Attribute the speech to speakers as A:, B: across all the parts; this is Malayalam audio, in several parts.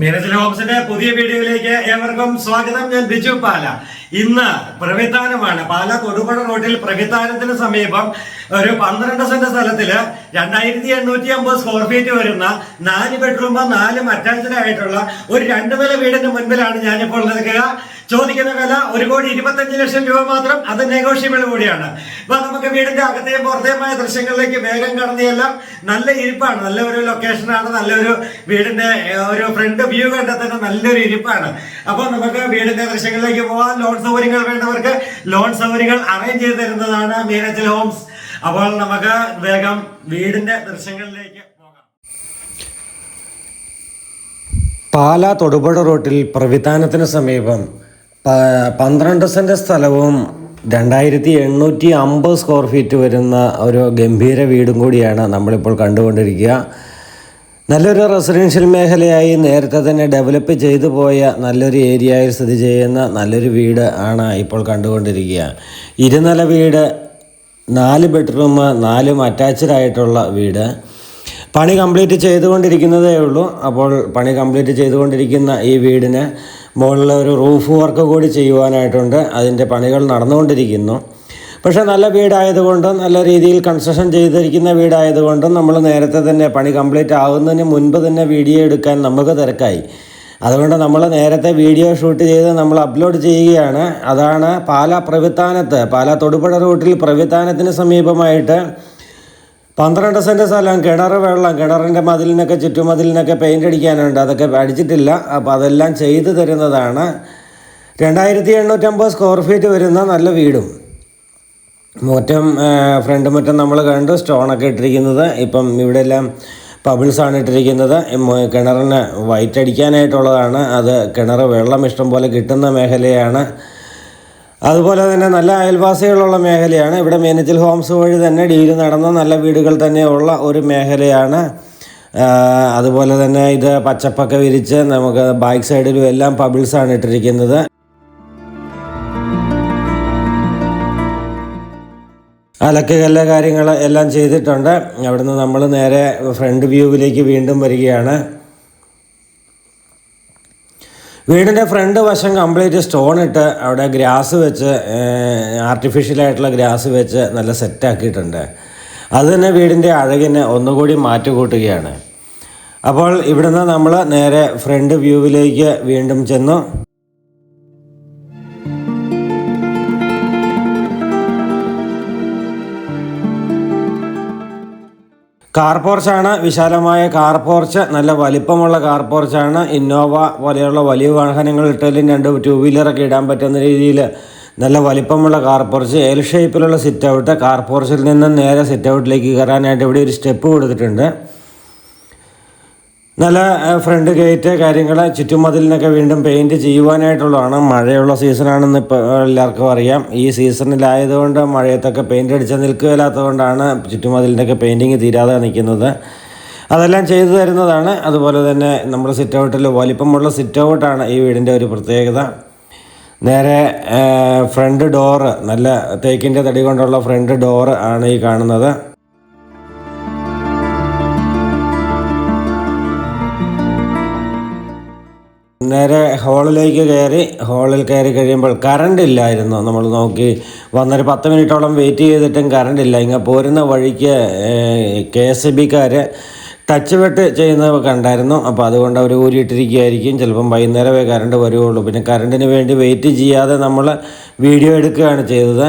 A: മീനച്ചിൽ ഹോംസിന്റെ പുതിയ വീഡിയോയിലേക്ക് ഏവർക്കും സ്വാഗതം. ഞാൻ ബിജു പാല. ഇന്ന് പ്രവിധാനമാണ്. പാല തൊടുപുഴ റോഡിൽ പ്രവിധാനത്തിന് സമീപം ഒരു പന്ത്രണ്ട് സെന്റ് സ്ഥലത്തിൽ രണ്ടായിരത്തി എണ്ണൂറ്റി അമ്പത് സ്ക്വയർ ഫീറ്റ് വരുന്ന നാല് ബെഡ്റൂം നാല് മറ്റാഞ്ചലായിട്ടുള്ള ഒരു രണ്ട് നില വീടിന്റെ മുൻപിലാണ് ഞാനിപ്പോൾ നിൽക്കുക ചോദിക്കുന്ന വില ഒരു കോടി ഇരുപത്തഞ്ച് ലക്ഷം രൂപ മാത്രം. അത് നെഗോഷ്യബിൾ കൂടിയാണ്. അപ്പൊ നമുക്ക് വീടിന്റെ അകത്തെയും പുറത്തെയുമായ ദൃശ്യങ്ങളിലേക്ക് വേഗം കടന്നിയെല്ലാം നല്ല ഇരിപ്പാണ്. നല്ല ഒരു ലൊക്കേഷനാണ് നല്ലൊരു വീടിന്റെ ഒരു ഫ്രണ്ട് വ്യൂ കണ്ടാൽ തന്നെ നല്ലൊരു ഇരിപ്പാണ്. അപ്പോൾ നമുക്ക് വീടിന്റെ ദൃശ്യങ്ങളിലേക്ക് പോകാം ലോൺ സൗകര്യങ്ങൾ വേണ്ടവർക്ക് ലോൺ സൗകര്യങ്ങൾ അറേഞ്ച് ചെയ്ത് തരുന്നതാണ് മീനച്ചൽ ഹോംസ് അപ്പോൾ നമുക്ക് വേഗം വീടിന്റെ ദൃശ്യങ്ങളിലേക്ക് പാലാ തൊടുപുഴ റോട്ടിൽ പ്രവിധാനത്തിന് സമീപം പന്ത്രണ്ട് സെന്റ് സ്ഥലവും രണ്ടായിരത്തി എണ്ണൂറ്റി അമ്പത് സ്ക്വയർ ഫീറ്റ് വരുന്ന ഒരു ഗംഭീര വീടും കൂടിയാണ് നമ്മളിപ്പോൾ കണ്ടുകൊണ്ടിരിക്കുക. നല്ലൊരു റെസിഡൻഷ്യൽ മേഖലയായി നേരത്തെ തന്നെ ഡെവലപ്പ് ചെയ്തു പോയ നല്ലൊരു ഏരിയയിൽ സ്ഥിതി ചെയ്യുന്ന നല്ലൊരു വീട് ആണ് ഇപ്പോൾ കണ്ടുകൊണ്ടിരിക്കുക. ഇരുനില വീട് നാല് ബെഡ്റൂം നാലും അറ്റാച്ച്ഡ് ആയിട്ടുള്ള വീട്. പണി കംപ്ലീറ്റ് ചെയ്തുകൊണ്ടിരിക്കുന്നതേ ഉള്ളൂ. അപ്പോൾ പണി കംപ്ലീറ്റ് ചെയ്തുകൊണ്ടിരിക്കുന്ന ഈ വീടിന് മുകളിൽ ഒരു റൂഫ് വർക്ക് കൂടി ചെയ്യുവാനായിട്ടുണ്ട്. അതിന്റെ പണികൾ നടന്നുകൊണ്ടിരിക്കുന്നു. പക്ഷേ നല്ല വീടായതുകൊണ്ടും നല്ല രീതിയിൽ കൺസ്ട്രക്ഷൻ ചെയ്തിരിക്കുന്ന വീടായതുകൊണ്ടും നമ്മൾ നേരത്തെ തന്നെ പണി കംപ്ലീറ്റ് ആകുന്നതിന് മുൻപ് തന്നെ വീഡിയോ എടുക്കാൻ നമുക്ക് തിരക്കായി. അതുകൊണ്ട് നമ്മൾ നേരത്തെ വീഡിയോ ഷൂട്ട് ചെയ്ത് നമ്മൾ അപ്ലോഡ് ചെയ്യുകയാണ്. അതാണ് പാല പ്രവിത്താനത്ത് പാല തൊടുപുഴ റൂട്ടിൽ പ്രവിത്താനത്തിന് സമീപമായിട്ട് പന്ത്രണ്ട് സെന്റ് സ്ഥലം കിണർ വെള്ളം കിണറിന്റെ മതിലിനൊക്കെ ചുറ്റുമതിലിനൊക്കെ പെയിന്റ് അടിക്കാനുണ്ട്. അതൊക്കെ അടിച്ചിട്ടില്ല. അപ്പോൾ അതെല്ലാം ചെയ്തു തരുന്നതാണ്. രണ്ടായിരത്തി എണ്ണൂറ്റമ്പത് സ്ക്വയർ ഫീറ്റ് വരുന്ന നല്ല വീടും. മുറ്റം ഫ്രണ്ട് മുറ്റം നമ്മൾ കണ്ടു സ്റ്റോണൊക്കെ ഇട്ടിരിക്കുന്നത്. ഇപ്പം ഇവിടെ എല്ലാം പബിൾസാണ് ഇട്ടിരിക്കുന്നത് കിണറിന് വൈറ്റ് അടിക്കാനായിട്ടുള്ളതാണ് അത് കിണർ വെള്ളം ഇഷ്ടം പോലെ കിട്ടുന്ന മേഖലയാണ്. അതുപോലെ തന്നെ നല്ല അയൽവാസികളുള്ള മേഖലയാണ്. ഇവിടെ മേനച്ചിൽ ഹോംസ് വഴി തന്നെ ഡീൽ നടന്ന നല്ല വീടുകൾ തന്നെയുള്ള ഒരു മേഖലയാണ്. അതുപോലെ തന്നെ ഇത് പച്ചപ്പൊക്കെ വിരിച്ച് നമുക്ക് ബാക്ക് സൈഡിലും എല്ലാം പബിൾസാണ് ഇട്ടിരിക്കുന്നത് അലക്കുകല്ല് കാര്യങ്ങൾ എല്ലാം ചെയ്തിട്ടുണ്ട്. അവിടുന്ന് നമ്മൾ നേരെ ഫ്രണ്ട് വ്യൂവിലേക്ക് വീണ്ടും വരികയാണ്. വീടിന്റെ ഫ്രണ്ട് വശം കംപ്ലീറ്റ് സ്റ്റോൺ ഇട്ട് അവിടെ ഗ്രാസ് വെച്ച് ആർട്ടിഫിഷ്യലായിട്ടുള്ള ഗ്രാസ് വെച്ച് നല്ല സെറ്റാക്കിയിട്ടുണ്ട് അത് തന്നെ വീടിന്റെ അഴകിന് ഒന്നുകൂടി മാറ്റുകൂട്ടുകയാണ്. അപ്പോൾ ഇവിടുന്ന് നമ്മൾ നേരെ ഫ്രണ്ട് വ്യൂവിലേക്ക് വീണ്ടും ചെന്നു. കാർ പോർച്ചാണ് വിശാലമായ കാർ പോർച്ച് നല്ല വലിപ്പമുള്ള കാർ പോർച്ചാണ് ഇന്നോവ പോലെയുള്ള വലിയ വാഹനങ്ങൾ ഇട്ടാലും രണ്ട് ടൂ വീലറൊക്കെ ഇടാൻ പറ്റുന്ന രീതിയിൽ നല്ല വലിപ്പമുള്ള കാർ പോർച്ച് എൽ ഷേപ്പിലുള്ള സിറ്റ് ഔട്ട് കാർ പോർച്ചിൽ നിന്ന് നേരെ സിറ്റ് ഔട്ടിലേക്ക് കയറാനായിട്ട് ഇവിടെ ഒരു സ്റ്റെപ്പ് കൊടുത്തിട്ടുണ്ട്. നല്ല ഫ്രണ്ട് ഗേറ്റ് കാര്യങ്ങൾ ചുറ്റുമതിലിനൊക്കെ വീണ്ടും പെയിന്റ് ചെയ്യുവാനായിട്ടുള്ളതാണ്. മഴയുള്ള സീസണാണെന്ന് ഇപ്പോൾ എല്ലാവർക്കും അറിയാം. ഈ സീസണിലായതുകൊണ്ട് മഴയത്തൊക്കെ പെയിന്റ് അടിച്ചാൽ നിൽക്കുകയില്ലാത്തതുകൊണ്ടാണ് ചുറ്റുമതിലിന്റെയൊക്കെ പെയിന്റിങ് തീരാതെ നിൽക്കുന്നത്. അതെല്ലാം ചെയ്തു തരുന്നതാണ്. അതുപോലെ തന്നെ നമ്മുടെ സിറ്റ് ഔട്ടിൽ വലിപ്പമുള്ള സിറ്റ് ഔട്ടാണ് ഈ വീടിന്റെ ഒരു പ്രത്യേകത. നേരെ ഫ്രണ്ട് ഡോറ് നല്ല തേക്കിന്റെ തടി കൊണ്ടുള്ള ഫ്രണ്ട് ഡോറ് ആണ് ഈ കാണുന്നത്. നേരെ ഹോളിലേക്ക് കയറി ഹോളിൽ കയറി കഴിയുമ്പോൾ കറണ്ട് ഇല്ലായിരുന്നു. നമ്മൾ നോക്കി വന്നൊരു പത്ത് മിനിറ്റോളം വെയിറ്റ് ചെയ്തിട്ടും കറണ്ട് ഇല്ല. ഇങ്ങനെ പോരുന്ന വഴിക്ക് കെ എസ് ബിക്കാർ ടച്ച് വെട്ട് ചെയ്യുന്നത് കണ്ടായിരുന്നു. അപ്പോൾ അതുകൊണ്ട് അവർ ഊരിയിട്ടിരിക്കുകയായിരിക്കും. ചിലപ്പം വൈകുന്നേരമേ കറണ്ട് വരുവുള്ളൂ. പിന്നെ കറണ്ടിന് വേണ്ടി വെയിറ്റ് ചെയ്യാതെ നമ്മൾ വീഡിയോ എടുക്കുകയാണ് ചെയ്തത്.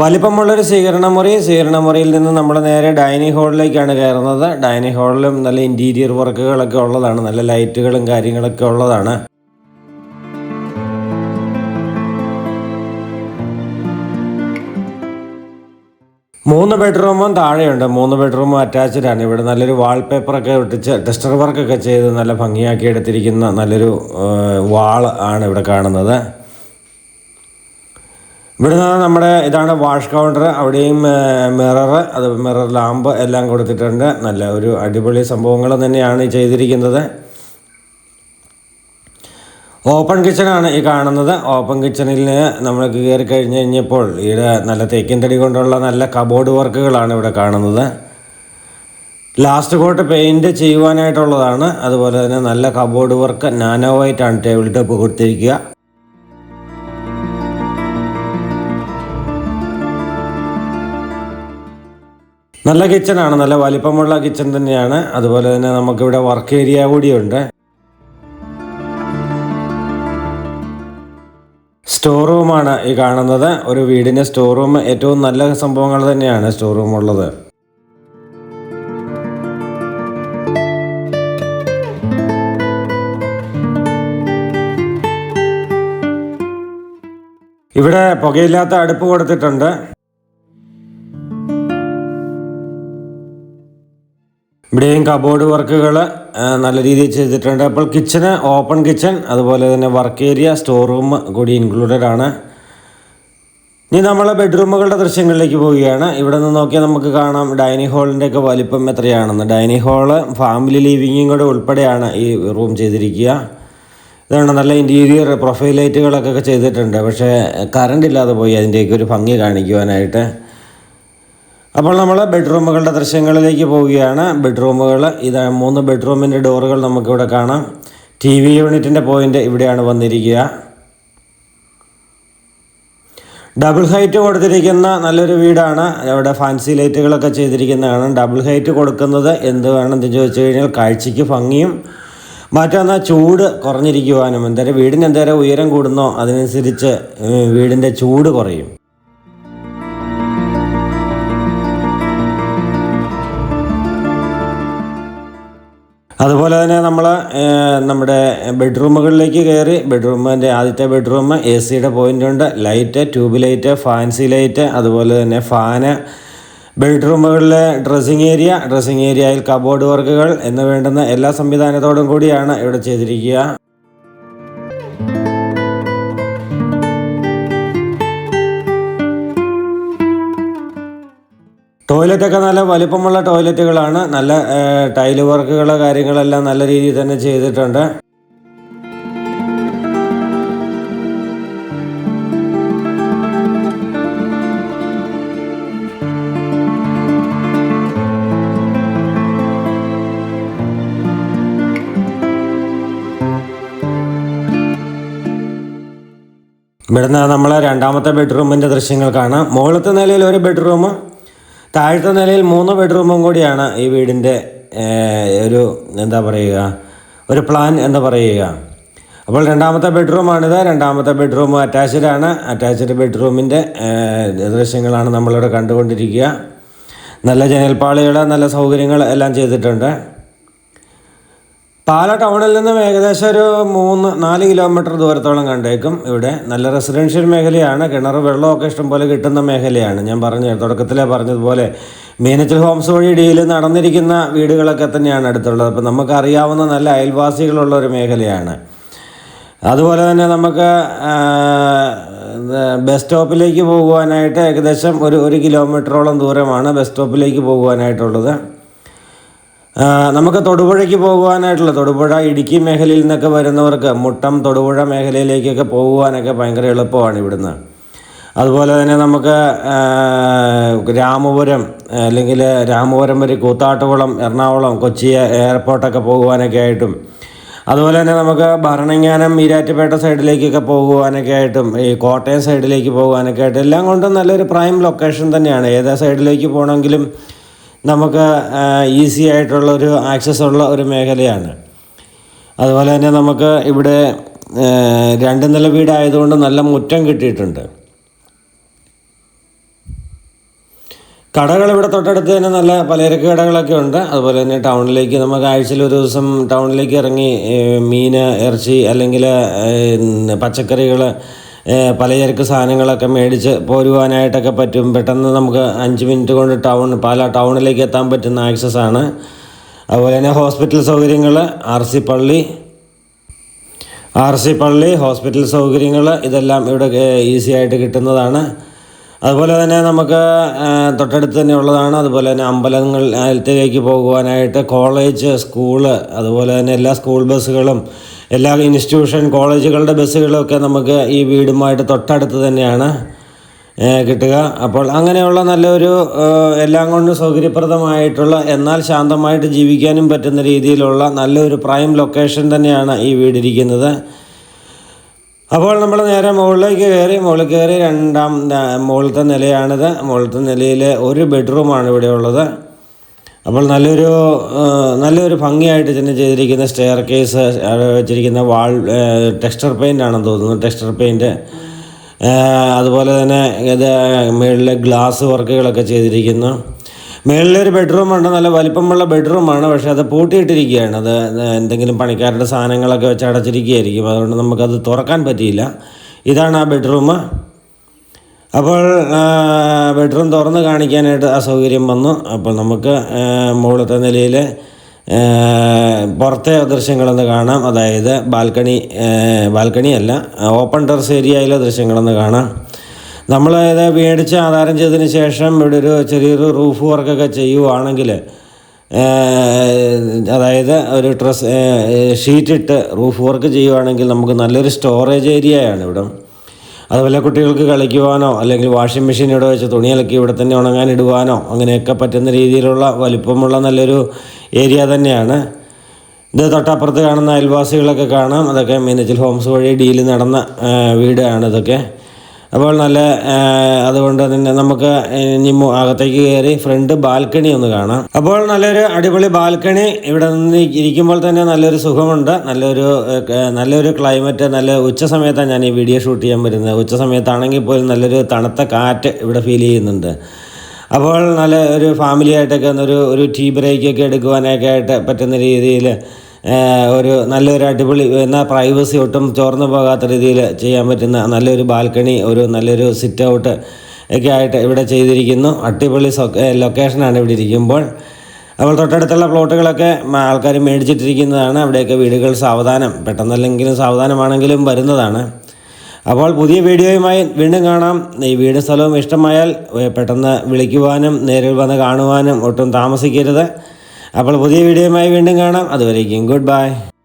A: വലിപ്പമുള്ളൊരു സ്വീകരണ മുറി. സ്വീകരണ മുറിയിൽ നിന്ന് നമ്മൾ നേരെ ഡൈനിങ് ഹാളിലേക്കാണ് കയറുന്നത്. ഡൈനിങ് ഹാളിലും നല്ല ഇന്റീരിയർ വർക്കുകളൊക്കെ ഉള്ളതാണ്. നല്ല ലൈറ്റുകളും കാര്യങ്ങളൊക്കെ ഉള്ളതാണ്. മൂന്ന് ബെഡ്റൂമും താഴെയുണ്ട്. മൂന്ന് ബെഡ്റൂമും അറ്റാച്ച്ഡ് ആണ്. ഇവിടെ നല്ലൊരു വാൾപേപ്പറൊക്കെ ഒട്ടിച്ച് ടെസ്റ്റർ വർക്കൊക്കെ ചെയ്ത് നല്ല ഭംഗിയാക്കി എടുത്തിരിക്കുന്ന നല്ലൊരു വാൾ ആണ് ഇവിടെ കാണുന്നത്. ഇവിടുന്ന് നമ്മുടെ ഇതാണ് വാഷ് കൗണ്ടർ അവിടെയും മിറർ അത് മിറർ ലാമ്പ് എല്ലാം കൊടുത്തിട്ടുണ്ട്. നല്ല ഒരു അടിപൊളി സംഭവങ്ങൾ തന്നെയാണ് ചെയ്തിരിക്കുന്നത്. ഓപ്പൺ കിച്ചണാണ് ഈ കാണുന്നത്. ഓപ്പൺ കിച്ചണിൽ നമ്മൾക്ക് കയറി കഴിഞ്ഞ് കഴിഞ്ഞപ്പോൾ ഇവിടെ നല്ല തേക്കിൻ തടി കൊണ്ടുള്ള നല്ല കബോർഡ് വർക്കുകളാണ് ഇവിടെ കാണുന്നത്. ലാസ്റ്റ് കോട്ട് പെയിന്റ് ചെയ്യുവാനായിട്ടുള്ളതാണ്. അതുപോലെ തന്നെ നല്ല കബോർഡ് വർക്ക് നാനോ വൈറ്റാണ് ടേബിൾ ടോപ്പ് കൊടുത്തിരിക്കുക. നല്ല കിച്ചണാണ് നല്ല വലിപ്പമുള്ള കിച്ചൺ തന്നെയാണ്. അതുപോലെ തന്നെ നമുക്കിവിടെ വർക്ക് ഏരിയ കൂടിയുണ്ട് സ്റ്റോർ റൂമാണ് ഈ കാണുന്നത്. ഒരു വീടിന്റെ സ്റ്റോർ റൂം ഏറ്റവും നല്ല സംഭവങ്ങൾ തന്നെയാണ് സ്റ്റോർ റൂം ഉള്ളത്. ഇവിടെ പുകയില്ലാത്ത അടുപ്പ് കൊടുത്തിട്ടുണ്ട്. ഇവിടെയും കബോർഡ് വർക്കുകൾ നല്ല രീതിയിൽ ചെയ്തിട്ടുണ്ട്. അപ്പോൾ കിച്ചണ് ഓപ്പൺ കിച്ചൺ അതുപോലെ തന്നെ വർക്ക് ഏരിയ സ്റ്റോർ റൂം കൂടി ഇൻക്ലൂഡഡ് ആണ്. ഇനി നമ്മൾ ബെഡ്റൂമുകളുടെ ദൃശ്യങ്ങളിലേക്ക് പോവുകയാണ്. ഇവിടെ നിന്ന് നോക്കിയാൽ നമുക്ക് കാണാം ഡൈനിങ് ഹാളിന്റെ ഒക്കെ വലിപ്പം എത്രയാണെന്ന്. ഡൈനിങ് ഹാൾ ഫാമിലി ലിവിങ്ങും കൂടെ ഉൾപ്പെടെയാണ് ഈ റൂം ചെയ്തിരിക്കുക. ഇതാണ് നല്ല ഇന്റീരിയർ പ്രൊഫൈൽ ലൈറ്റുകളൊക്കെ ചെയ്തിട്ടുണ്ട്. പക്ഷേ കറണ്ട് ഇല്ലാതെ പോയി. അതിന്റെയൊക്കെ ഒരു ഭംഗി കാണിക്കുവാനായിട്ട്. അപ്പോൾ നമ്മൾ ബെഡ്റൂമുകളുടെ ദൃശ്യങ്ങളിലേക്ക് പോവുകയാണ്. ബെഡ്റൂമുകൾ ഇത് മൂന്ന് ബെഡ്റൂമിന്റെ ഡോറുകൾ നമുക്കിവിടെ കാണാം. ടി വി യൂണിറ്റിന്റെ പോയിന്റ് ഇവിടെയാണ് വന്നിരിക്കുക. ഡബിൾ ഹൈറ്റ് കൊടുത്തിരിക്കുന്ന നല്ലൊരു വീടാണ്. അവിടെ ഫാൻസി ലൈറ്റുകളൊക്കെ ചെയ്തിരിക്കുന്നതാണ്. ഡബിൾ ഹൈറ്റ് കൊടുക്കുന്നത് എന്ത് എന്ന് ചോദിച്ചു കഴിഞ്ഞാൽ കാഴ്ചയ്ക്ക് ഭംഗിയും മറ്റൊന്ന് ചൂട് കുറഞ്ഞിരിക്കുവാനും എന്തായാലും വീടിന് എന്തേരം ഉയരം കൂടുന്നോ അതിനനുസരിച്ച് വീടിന്റെ ചൂട് കുറയും. അതുപോലെ തന്നെ നമ്മൾ നമ്മുടെ ബെഡ്റൂമുകളിലേക്ക് കയറി ബെഡ്റൂമിന്റെ ആദ്യത്തെ ബെഡ്റൂം എ സിയുടെ പോയിന്റ് ഉണ്ട്. Light tube light fancy light അതുപോലെ തന്നെ ഫാന് ബെഡ്റൂമുകളിലെ ഡ്രസ്സിങ് ഏരിയ ഡ്രസ്സിങ് ഏരിയയിൽ കബോർഡ് വർക്കുകൾ എന്ന് വേണ്ടുന്ന എല്ലാ സംവിധാനത്തോടും കൂടിയാണ് ഇവിടെ ചെയ്തിരിക്കുക. ടോയ്ലറ്റൊക്കെ നല്ല വലിപ്പമുള്ള ടോയ്ലറ്റുകളാണ്. നല്ല ടൈൽ വർക്കുകൾ കാര്യങ്ങളെല്ലാം നല്ല രീതിയിൽ തന്നെ ചെയ്തിട്ടുണ്ട്. ഇവിടുന്ന് നമ്മളെ രണ്ടാമത്തെ ബെഡ്റൂമിന്റെ ദൃശ്യങ്ങൾ കാണാം. മുകളിലത്തെ നിലയിൽ ഒരു ബെഡ്റൂമും താഴത്തെ നിലയിൽ മൂന്ന് ബെഡ്റൂമും കൂടിയാണ് ഈ വീടിന്റെ ഒരു എന്താ പറയുക ഒരു പ്ലാൻ എന്ന് പറയുക. അപ്പോൾ രണ്ടാമത്തെ ബെഡ്റൂമാണിത്. രണ്ടാമത്തെ ബെഡ്റൂം അറ്റാച്ച്ഡ് ആണ്. അറ്റാച്ച്ഡ് ബെഡ്റൂമിന്റെ ദൃശ്യങ്ങളാണ് നമ്മളിവിടെ കണ്ടുകൊണ്ടിരിക്കുക. നല്ല ജനൽപ്പാളികൾ നല്ല സൗകര്യങ്ങൾ എല്ലാം ചെയ്തിട്ടുണ്ട്. പാല ടൗണിൽ നിന്നും ഏകദേശം ഒരു മൂന്ന് നാല് കിലോമീറ്റർ ദൂരത്തോളം കണ്ടേക്കും. ഇവിടെ നല്ല റെസിഡൻഷ്യൽ മേഖലയാണ്. കിണർ വെള്ളമൊക്കെ ഇഷ്ടംപോലെ കിട്ടുന്ന മേഖലയാണ്. ഞാൻ പറഞ്ഞു തുടക്കത്തിലെ പറഞ്ഞതുപോലെ മീനച്ചൽ ഹോംസ് വഴി ഇടയിൽ നടന്നിരിക്കുന്ന വീടുകളൊക്കെ തന്നെയാണ് അടുത്തുള്ളത്. അപ്പം നമുക്കറിയാവുന്ന നല്ല അയൽവാസികളുള്ള ഒരു മേഖലയാണ്. അതുപോലെ തന്നെ നമുക്ക് ബസ് സ്റ്റോപ്പിലേക്ക് പോകുവാനായിട്ട് ഏകദേശം ഒരു ഒരു കിലോമീറ്ററോളം ദൂരമാണ് ബസ് സ്റ്റോപ്പിലേക്ക് പോകുവാനായിട്ടുള്ളത്. നമുക്ക് തൊടുപുഴയ്ക്ക് പോകുവാനായിട്ടുള്ള തൊടുപുഴ ഇടുക്കി മേഖലയിൽ നിന്നൊക്കെ വരുന്നവർക്ക് മുട്ടം തൊടുപുഴ മേഖലയിലേക്കൊക്കെ പോകുവാനൊക്കെ ഭയങ്കര എളുപ്പമാണ് ഇവിടുന്ന്. അതുപോലെ തന്നെ നമുക്ക് രാമപുരം അല്ലെങ്കിൽ രാമപുരം വരെ കൂത്താട്ടുകുളം എറണാകുളം കൊച്ചി എയർപോർട്ടൊക്കെ പോകുവാനൊക്കെ ആയിട്ടും അതുപോലെ തന്നെ നമുക്ക് ഭരണങ്ങാനം ഈരാറ്റുപേട്ട സൈഡിലേക്കൊക്കെ പോകുവാനൊക്കെ ആയിട്ടും ഈ കോട്ടയം സൈഡിലേക്ക് പോകുവാനൊക്കെ ആയിട്ടും എല്ലാം കൊണ്ടും നല്ലൊരു പ്രൈം ലൊക്കേഷൻ തന്നെയാണ്. ഏതാ സൈഡിലേക്ക് പോകണമെങ്കിലും നമുക്ക് ഈസി ആയിട്ടുള്ള ഒരു ആക്സസ് ഉള്ള ഒരു മേഖലയാണ്. അതുപോലെ തന്നെ നമുക്ക് ഇവിടെ രണ്ട് നില വീടായതുകൊണ്ട് നല്ല മുറ്റം കിട്ടിയിട്ടുണ്ട്. കടകൾ ഇവിടെ തൊട്ടടുത്ത് തന്നെ നല്ല പലചരക്ക് കടകളൊക്കെ ഉണ്ട്. അതുപോലെ തന്നെ ടൗണിലേക്ക് നമുക്ക് ആഴ്ചയിൽ ഒരു ദിവസം ടൗണിലേക്ക് ഇറങ്ങി മീൻ ഇറച്ചി അല്ലെങ്കിൽ പച്ചക്കറികൾ പലചരക്ക് സാധനങ്ങളൊക്കെ മേടിച്ച് പോരുവാനായിട്ടൊക്കെ പറ്റും. പെട്ടെന്ന് നമുക്ക് അഞ്ച് മിനിറ്റ് കൊണ്ട് ടൗൺ പാല ടൗണിലേക്ക് എത്താൻ പറ്റുന്ന ആക്സസ് ആണ്. അതുപോലെ തന്നെ ഹോസ്പിറ്റൽ സൗകര്യങ്ങൾ ആർ സി പള്ളി ആർ സി പള്ളി ഹോസ്പിറ്റൽ സൗകര്യങ്ങൾ ഇതെല്ലാം ഇവിടെ ഈസി ആയിട്ട് കിട്ടുന്നതാണ്. അതുപോലെ തന്നെ നമുക്ക് തൊട്ടടുത്ത് തന്നെ ഉള്ളതാണ്. അതുപോലെ തന്നെ അമ്പലങ്ങളിലേക്ക് പോകുവാനായിട്ട് കോളേജ് സ്കൂൾ അതുപോലെ തന്നെ എല്ലാ സ്കൂൾ ബസ്സുകളും എല്ലാ ഇൻസ്റ്റിറ്റ്യൂഷൻ കോളേജുകളുടെ ബസ്സുകളൊക്കെ നമുക്ക് ഈ വീടുമായിട്ട് തൊട്ടടുത്ത് തന്നെയാണ് കിട്ടുക. അപ്പോൾ അങ്ങനെയുള്ള നല്ലൊരു എല്ലാം കൊണ്ടും സൗകര്യപ്രദമായിട്ടുള്ള എന്നാൽ ശാന്തമായിട്ട് ജീവിക്കാനും പറ്റുന്ന രീതിയിലുള്ള നല്ലൊരു പ്രൈം ലൊക്കേഷൻ തന്നെയാണ് ഈ വീടിരിക്കുന്നത്. അപ്പോൾ നമ്മൾ നേരെ മുകളിലേക്ക് കയറി മുകളിൽ കയറി രണ്ടാം മുകളിലത്തെ നിലയാണിത്. മുകളിലത്തെ നിലയിൽ ഒരു ബെഡ്റൂമാണ് ഇവിടെ ഉള്ളത്. അപ്പോൾ നല്ലൊരു നല്ലൊരു ഭംഗിയായിട്ട് തന്നെ ചെയ്തിരിക്കുന്ന സ്റ്റെയർ കേസ് വെച്ചിരിക്കുന്ന വാൾ ടെക്സ്ചർ പെയിന്റ് ആണെന്ന് തോന്നുന്നു. ടെക്സ്ചർ പെയിന്റ് അതുപോലെ തന്നെ ഇത് മുകളിലെ ഗ്ലാസ് വർക്കുകളൊക്കെ ചെയ്തിരിക്കുന്നു. മുകളിലൊരു ബെഡ്റൂമുണ്ട് നല്ല വലിപ്പമുള്ള ബെഡ്റൂമാണ് പക്ഷേ അത് പൂട്ടിയിട്ടിരിക്കുകയാണ്. അത് എന്തെങ്കിലും പണിക്കാരുടെ സാധനങ്ങളൊക്കെ വെച്ച് അടച്ചിരിക്കുകയായിരിക്കും. അതുകൊണ്ട് നമുക്കത് തുറക്കാൻ പറ്റിയില്ല. ഇതാണ് ആ ബെഡ്റൂം അപ്പോൾ ബെഡ്റൂം തുറന്ന് കാണിക്കാനായിട്ട് അസൗകര്യം വന്നു. അപ്പോൾ നമുക്ക് മുകളിലത്തെ നിലയിൽ പുറത്തെ ദൃശ്യങ്ങളൊന്ന് കാണാം. അതായത് ബാൽക്കണി ബാൽക്കണി അല്ല ഓപ്പൺ ടെറസ് ഏരിയയിലെ ദൃശ്യങ്ങളൊന്ന് കാണാം. നമ്മൾ ഇത് മേടിച്ച് ആധാരം ചെയ്തതിന് ശേഷം ഇവിടെ ഒരു ചെറിയൊരു റൂഫ് വർക്കൊക്കെ ചെയ്യുവാണെങ്കിൽ അതായത് ഒരു ഡ്രസ് ഷീറ്റിട്ട് റൂഫ് വർക്ക് ചെയ്യുവാണെങ്കിൽ നമുക്ക് നല്ലൊരു സ്റ്റോറേജ് ഏരിയയാണ് ഇവിടെ. അതുപോലെ കുട്ടികൾക്ക് കളിക്കുവാനോ അല്ലെങ്കിൽ വാഷിംഗ് മെഷീൻ ഇവിടെ വെച്ച് തുണി അലക്കി ഇവിടെ തന്നെ ഉണങ്ങാൻ ഇടുവാനോ അങ്ങനെയൊക്കെ പറ്റുന്ന രീതിയിലുള്ള വലിപ്പമുള്ള നല്ലൊരു ഏരിയ തന്നെയാണ്. ഇത് തൊട്ടപ്പുറത്ത് കാണുന്ന അയൽവാസികളൊക്കെ കാണാം. അതൊക്കെ മീനച്ചിൽ ഹോംസ് വഴി ഡീൽ നടന്ന വീടാണ് ഇതൊക്കെ. അപ്പോൾ നല്ല അതുകൊണ്ട് തന്നെ നമുക്ക് ഇനി അകത്തേക്ക് കയറി ഫ്രണ്ട് ബാൽക്കണി ഒന്ന് കാണാം. അപ്പോൾ നല്ലൊരു അടിപൊളി ബാൽക്കണി ഇവിടെ നിന്ന് ഇരിക്കുമ്പോൾ തന്നെ നല്ലൊരു സുഖമുണ്ട്. നല്ലൊരു നല്ലൊരു ക്ലൈമറ്റ് നല്ല ഉച്ച സമയത്താണ് ഞാൻ ഈ വീഡിയോ ഷൂട്ട് ചെയ്യാൻ വരുന്നത്. ഉച്ച സമയത്താണെങ്കിൽ പോലും നല്ലൊരു തണുത്ത കാറ്റ് ഇവിടെ ഫീൽ ചെയ്യുന്നുണ്ട്. അപ്പോൾ നല്ല ഒരു ഫാമിലി ആയിട്ടൊക്കെ ഒരു ഒരു ടീ ബ്രേക്കൊക്കെ എടുക്കുവാനൊക്കെ ആയിട്ട് പറ്റുന്ന രീതിയിൽ ഒരു നല്ലൊരു അടിപൊളി എന്നാൽ പ്രൈവസി ഒട്ടും ചോർന്നു പോകാത്ത രീതിയിൽ ചെയ്യാൻ പറ്റുന്ന നല്ലൊരു ബാൽക്കണി ഒരു നല്ലൊരു സിറ്റ് ഔട്ട് ഒക്കെ ആയിട്ട് ഇവിടെ ചെയ്തിരിക്കുന്നു. അടിപൊളി ലൊക്കേഷനാണ് ഇവിടെ ഇരിക്കുമ്പോൾ. അപ്പോൾ തൊട്ടടുത്തുള്ള പ്ലോട്ടുകളൊക്കെ ആൾക്കാർ മേടിച്ചിട്ടിരിക്കുന്നതാണ്. അവിടെയൊക്കെ വീടുകൾ സാവധാനം പെട്ടെന്നല്ലെങ്കിലും സാവധാനമാണെങ്കിലും വരുന്നതാണ്. അപ്പോൾ പുതിയ വീഡിയോയുമായി വീണ്ടും കാണാം. ഈ വീട് സ്ഥലവും ഇഷ്ടമായാൽ പെട്ടെന്ന് വിളിക്കുവാനും നേരിൽ വന്ന് കാണുവാനും ഒട്ടും താമസിക്കരുത്. അപ്പോൾ പുതിയ വീഡിയോയുമായി വീണ്ടും കാണാം. അതുവരേക്കും ഗുഡ് ബൈ.